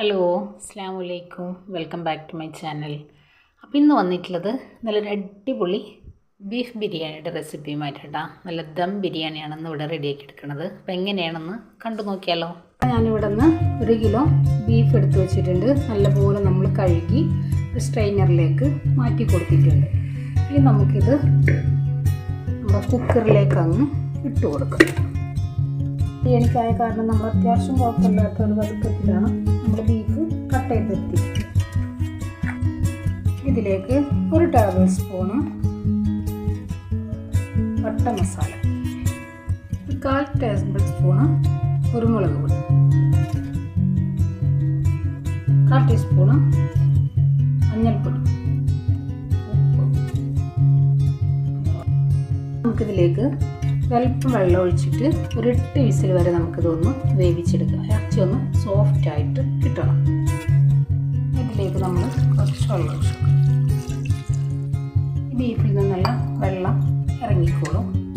Hello അസ്സാം വലൈക്കും welcome back to my channel. അപ്പോൾ ഇന്ന് വന്നിട്ടുള്ളത് നല്ലൊരു അടിപൊളി ബീഫ് ബിരിയാണിയുടെ റെസിപ്പിയുമായിട്ടാണ് നല്ല ദം ബിരിയാണിയാണ് ഇന്ന് ഇവിടെ റെഡിയാക്കി എടുക്കുന്നത് അപ്പോൾ എങ്ങനെയാണെന്ന് കണ്ടു നോക്കിയാലോ. ഞാനിവിടെ നിന്ന് ഒരു കിലോ ബീഫ് എടുത്ത് വെച്ചിട്ടുണ്ട്. നല്ലപോലെ നമ്മൾ കഴുകി സ്ട്രെയിനറിലേക്ക് മാറ്റി കൊടുത്തിട്ടുണ്ട്. ഇനി നമുക്കിത് നമ്മുടെ കുക്കറിലേക്ക് അങ്ങ് ഇട്ട് കൊടുക്കാം. ബിരിയാണിക്കായ കാരണം നമ്മൾ അത്യാവശ്യം കുഴപ്പമില്ലാത്ത ഒരു ടേബിൾ സ്പൂണ് കുരുമുളക് പൊടി. കാൽ ടീസ്പൂണ് മഞ്ഞൾപ്പൊടി. നമുക്കിതിലേക്ക് സ്വല്പം വെള്ളം ഒഴിച്ചിട്ട് ഒരു എട്ട് വിസിൽ വരെ നമുക്കിതൊന്ന് വേവിച്ചെടുക്കാം. ഇറച്ചി ഒന്ന് സോഫ്റ്റ് ആയിട്ട് കിട്ടണം. ഇതിലേക്ക് നമ്മൾ കുറച്ച് വെള്ളം ഒഴിച്ചു ഈ ബീഫിൽ നിന്നുള്ള വെള്ളം ഇറങ്ങിക്കോളും.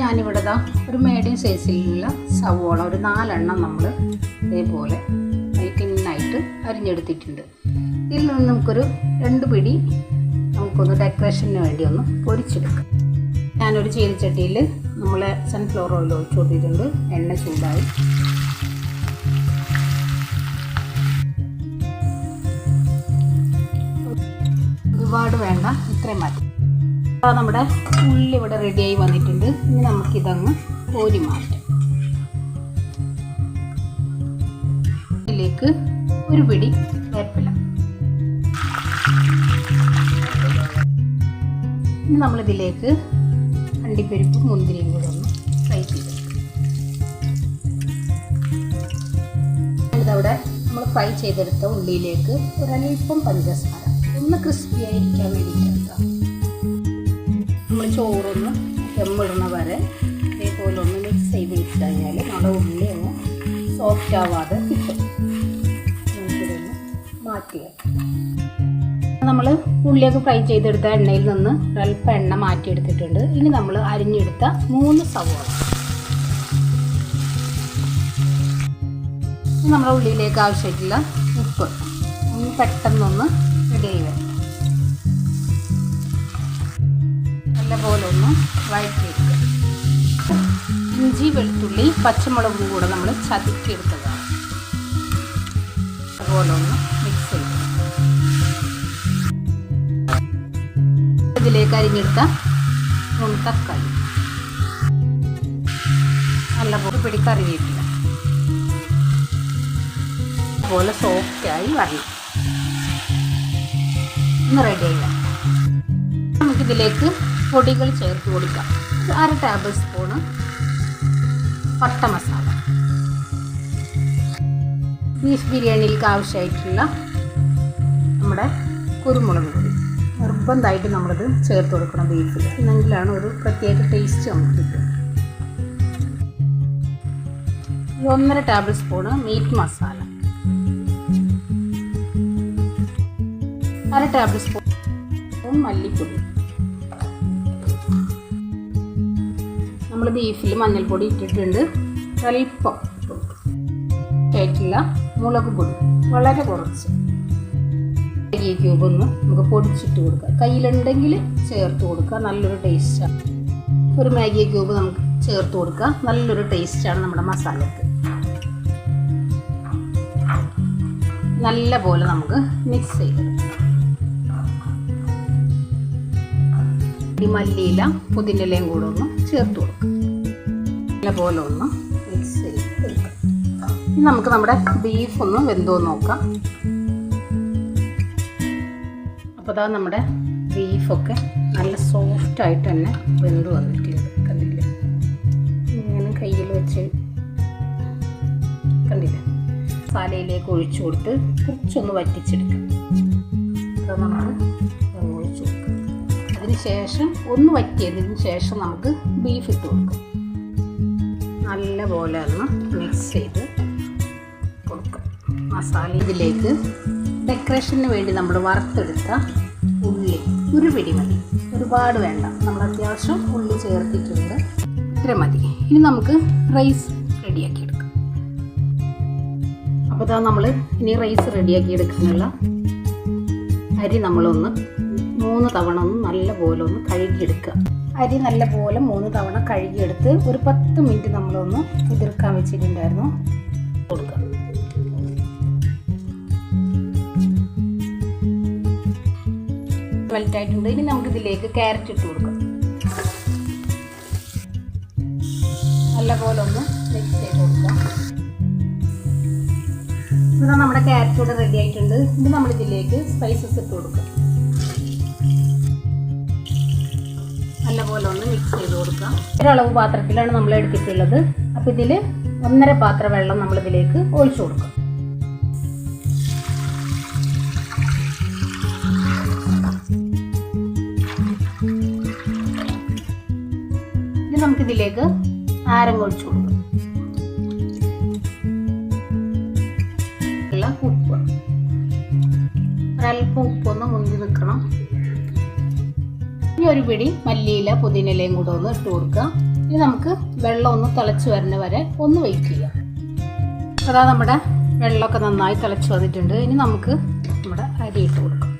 ഞാനിവിടെ ദാ ഒരു മീഡിയം സൈസിലുള്ള സവോള ഒരു നാലെണ്ണം നമ്മൾ ഇതേപോലെ തിന്നായിട്ട് അരിഞ്ഞെടുത്തിട്ടുണ്ട്. ഇതിൽ നിന്ന് നമുക്കൊരു രണ്ട് പിടി നമുക്കൊന്ന് ഡെക്കറേഷന് വേണ്ടി ഒന്ന് പൊരിച്ചെടുക്കാം ഞാനൊരു ചീനിച്ചട്ടിയിൽ നമ്മൾ സൺഫ്ലവർ ഓയിൽ ഒഴിച്ചു കൊടുത്തിട്ടുണ്ട്. എണ്ണ ചൂടായി. ഒരുപാട് വേണ്ട ഇത്രയും മതി. അപ്പോൾ നമ്മുടെ ഉള്ളി ഇവിടെ റെഡിയായി വന്നിട്ടുണ്ട്. ഇനി നമുക്കിതങ്ങ് കോരി മാറ്റാം. ഇതിലേക്ക് ഒരു പിടി വേപ്പില. ഇനി നമ്മളിതിലേക്ക് അണ്ടിപ്പരിപ്പും മുന്തിരിയും കൂടെ ഒന്ന് ഫ്രൈ ചെയ്ത് ഇതവിടെ നമ്മൾ ഫ്രൈ ചെയ്തെടുത്ത ഉള്ളിയിലേക്ക് ഒരല്പം പഞ്ചസാര. ഒന്ന് ക്രിസ്പി ആയിരിക്കാൻ വേണ്ടിയിട്ട് ചോറൊന്ന് ദമ്മിടുന്ന വരെ ഇതേപോലെ ഒന്ന് മിക്സ് ചെയ്ത് വെച്ച് കഴിഞ്ഞാൽ നമ്മുടെ ഉള്ളി ഒന്ന് സോഫ്റ്റ് ആവാതെ കിട്ടും നമുക്കിതൊന്ന് നമ്മൾ ഉള്ളിയൊക്കെ ഫ്രൈ ചെയ്തെടുത്ത എണ്ണയിൽ നിന്ന് ഒരൽപ്പം എണ്ണ മാറ്റിയെടുത്തിട്ടുണ്ട്. ഇനി നമ്മൾ അരിഞ്ഞെടുത്ത മൂന്ന് സവോള. നമ്മുടെ ഉള്ളിയിലേക്ക് ആവശ്യമായിട്ടുള്ള ഉപ്പ് ഒന്ന് പെട്ടെന്നൊന്ന് റെഡി ആയി നല്ലപോലെ ഒന്ന് വഴറ്റിയെടുക്കുക. ഇഞ്ചി വെളുത്തുള്ളി പച്ചമുളകും കൂടെ നമ്മൾ ചതുക്കിയെടുത്തതാണ്. അതുപോലെ ഒന്ന് മിക്സ് ചെയ്യുക ഇതിലേക്ക് അരിഞ്ഞെടുത്ത മൂന്ന് തക്കാളി. നല്ലപോലെ പിടി കറിവേപ്പില. അതുപോലെ സോഫ്റ്റായി വരണം. ഒന്ന് റെഡിയായി വരണം നമുക്കിതിലേക്ക് പൊടികൾ ചേർത്ത് കൊടുക്കാം അര ടേബിൾ സ്പൂണ് പട്ട മസാല. ബീഫ് ബിരിയാണിയിലേക്ക് ആവശ്യമായിട്ടുള്ള നമ്മുടെ കുരുമുളക് പൊടി. നിർബന്ധമായിട്ട് നമ്മളിത് ചേർത്ത് കൊടുക്കണം ബീഫിൽ എന്നെങ്കിലാണ് ഒരു പ്രത്യേക ടേസ്റ്റ് നമുക്ക് കിട്ടുക. ഒന്നര ടേബിൾ സ്പൂണ് മീറ്റ് മസാല അര ടേബിൾ സ്പൂൺ മല്ലിപ്പൊടി. നമ്മൾ ബീഫിൽ മഞ്ഞൾപ്പൊടി ഇട്ടിട്ടുണ്ട്. അല്പം ആയിട്ടുള്ള മുളക് പൊടി. വളരെ കുറച്ച്. ഈ ക്യൂബ് ഒന്ന് നമുക്ക് പൊടിച്ചിട്ട് കൊടുക്കുക കയ്യിലുണ്ടെങ്കിൽ ചേർത്ത് കൊടുക്കുക നല്ലൊരു ടേസ്റ്റാണ് ഒരു മാഗി ക്യൂബ് നമുക്ക് ചേർത്ത് കൊടുക്കുക നല്ലൊരു ടേസ്റ്റാണ് നമ്മുടെ മസാലക്ക്. നല്ല പോലെ നമുക്ക് മിക്സ് ചെയ്തെടുക്കാം. ഈ മല്ലിയില പുതിനിലയും കൂടെ ഒന്ന് ചേർത്ത് കൊടുക്കും. പോലെ ഒന്ന് മിക്സ് ചെയ്ത് കൊടുക്കാം. നമുക്ക് നമ്മുടെ ബീഫ് ഒന്ന് വെന്തോ നോക്കാം. അപ്പോൾ അതാ നമ്മുടെ ബീഫൊക്കെ നല്ല സോഫ്റ്റായിട്ട് തന്നെ വെന്ത് വന്നിട്ടുണ്ട്. കണ്ടില്ലേ? ഇങ്ങനെ കയ്യിൽ വെച്ച് കണ്ടില്ലേ? മസാലയിലേക്ക് ഒഴിച്ചു കൊടുത്ത് കുറച്ചൊന്ന് വറ്റിച്ചെടുക്കാം. അത് നമുക്ക് ശേഷം ഒന്ന് വറ്റിയതിന് ശേഷം നമുക്ക് ബീഫ് ഇട്ട് കൊടുക്കാം. നല്ല പോലെ ഒന്ന് മിക്സ് ചെയ്ത് കൊടുക്കാം. മസാല ഇതിലേക്ക് ഡെക്കറേഷന് വേണ്ടി നമ്മൾ വറുത്തെടുത്ത ഉള്ളി ഒരു പിടി മതി. ഒരുപാട് വേണ്ട. നമ്മൾ അത്യാവശ്യം ഉള്ളി ചേർത്തിട്ടുണ്ട്. ഇത്ര മതി. ഇനി നമുക്ക് റൈസ് റെഡിയാക്കി എടുക്കാം അപ്പോൾ നമ്മൾ ഇനി റൈസ് റെഡിയാക്കി എടുക്കാനുള്ള അരി നമ്മളൊന്ന് മൂന്ന് തവണ ഒന്ന് നല്ലപോലെ ഒന്ന് കഴുകിയെടുക്കുക. അരി നല്ലപോലെ മൂന്ന് തവണ കഴുകിയെടുത്ത് ഒരു പത്ത് മിനിറ്റ് നമ്മളൊന്ന് കുതിർക്കാൻ വെച്ചിട്ടുണ്ടായിരുന്നു. കൊടുക്കുക ആയിട്ടുണ്ട് ഇനി നമുക്ക് ഇതിലേക്ക് ക്യാരറ്റ് ഇട്ട് കൊടുക്കാം. നല്ലപോലെ ഒന്ന് മിക്സ് ചെയ്ത് കൊടുക്കാം. ഇതാ നമ്മുടെ ക്യാരറ്റ് ഇവിടെ റെഡി ആയിട്ടുണ്ട്. ഇനി നമ്മൾ ഇതിലേക്ക് സ്പൈസസ് ഇട്ട് കൊടുക്കാം. കൊടുക്കാം ഒരളവ് പാത്രത്തിലാണ് നമ്മൾ എടുത്തിട്ടുള്ളത്. അപ്പോൾ ഇതിൽ ഒന്നര പാത്രം വെള്ളം നമ്മൾ ഇതിലേക്ക് ഒഴിച്ചു കൊടുക്കും. ഇനി നമുക്കിതിലേക്ക് ആരം ഒഴിച്ചു കൊടുക്കും. ഉപ്പ്. ഒരല്പം ഉപ്പൊന്ന് മുന്തി നിൽക്കണം ഇനി ഒരു പിടി മല്ലിയില പുതിനയിലയും കൂടെ ഒന്ന് ഇട്ട് കൊടുക്കുക. ഇനി നമുക്ക് വെള്ളം ഒന്ന് തിളച്ച് വരുന്ന വരെ ഒന്ന് വെയിറ്റ് ചെയ്യാം. അതാ നമ്മുടെ വെള്ളമൊക്കെ നന്നായി തിളച്ച് വന്നിട്ടുണ്ട്. ഇനി നമുക്ക് നമ്മുടെ അരി ഇട്ട് കൊടുക്കാം.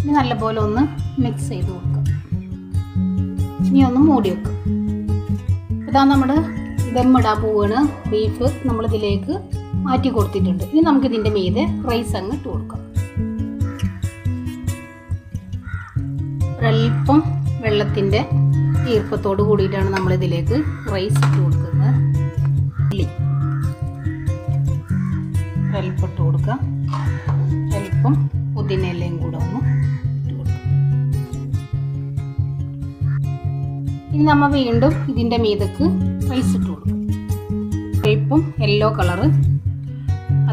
ഇനി നല്ലപോലെ ഒന്ന് മിക്സ് ചെയ്ത് കൊടുക്കാം. ഇനി ഒന്ന് മൂടി വെക്കാം. ഇതാ നമ്മുടെ ദമ്മിടാൻ പോവാണ്. ബീഫ് നമ്മളിതിലേക്ക് മാറ്റി കൊടുത്തിട്ടുണ്ട്. ഇനി നമുക്ക് ഇതിന്റെ മീതെ റൈസ് അങ്ങ് ഇട്ട് കൊടുക്കാം. ഒരല്പം വെള്ളത്തിന്റെ ഈർപ്പത്തോട് കൂടിയിട്ടാണ് നമ്മളിതിലേക്ക് റൈസ് ഇട്ട് കൊടുക്കുന്നത്. ഉള്ളി ഒരല്പം ഇട്ട് കൊടുക്കാം ഒരല്പം പുതിനയിലയും കൂടെ ഒന്ന് ഇനി നമ്മൾ വീണ്ടും ഇതിന്റെ മീതക്ക് റൈസ് ഇട്ട് കൊടുക്കും. ഇപ്പം യെല്ലോ കളറ്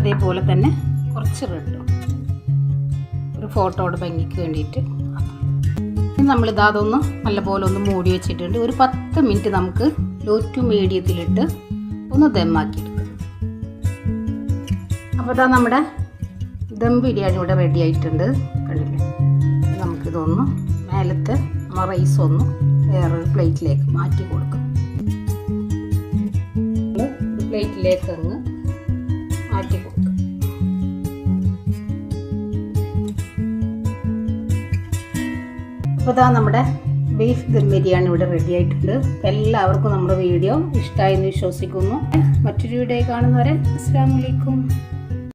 അതേപോലെ തന്നെ കുറച്ച് റെഡും ഒരു ഫോട്ടോയുടെ ഭംഗിക്ക് വേണ്ടിയിട്ട്. നമ്മളിത് അതൊന്ന് നല്ലപോലെ ഒന്ന് മൂടി വെച്ചിട്ടുണ്ട്. ഒരു പത്ത് മിനിറ്റ് നമുക്ക് ലോ ടു മീഡിയത്തിലിട്ട് ഒന്ന് ദമ്മാക്കി എടുക്കാം അപ്പോൾ ഇതാ നമ്മുടെ ദം ബിരിയാണി ഇവിടെ റെഡി ആയിട്ടുണ്ട്. കണ്ടില്ലേ? നമുക്കിതൊന്ന് മേലത്തെ റൈസ് ഒന്ന് വേറൊരു പ്ലേറ്റിലേക്ക് മാറ്റി കൊടുക്കും. പ്ലേറ്റിലേക്ക് അങ്ങ് മാറ്റി കൊടുക്കും. അപ്പോൾ ഇതാ നമ്മുടെ ബീഫ് ദം ബിരിയാണി ഇവിടെ റെഡി ആയിട്ടുണ്ട്. എല്ലാവർക്കും നമ്മുടെ വീഡിയോ ഇഷ്ടമായി എന്ന് വിശ്വസിക്കുന്നു. മറ്റൊരു വീഡിയോ കാണുന്നവരെ അസ്സാം വലൈക്കും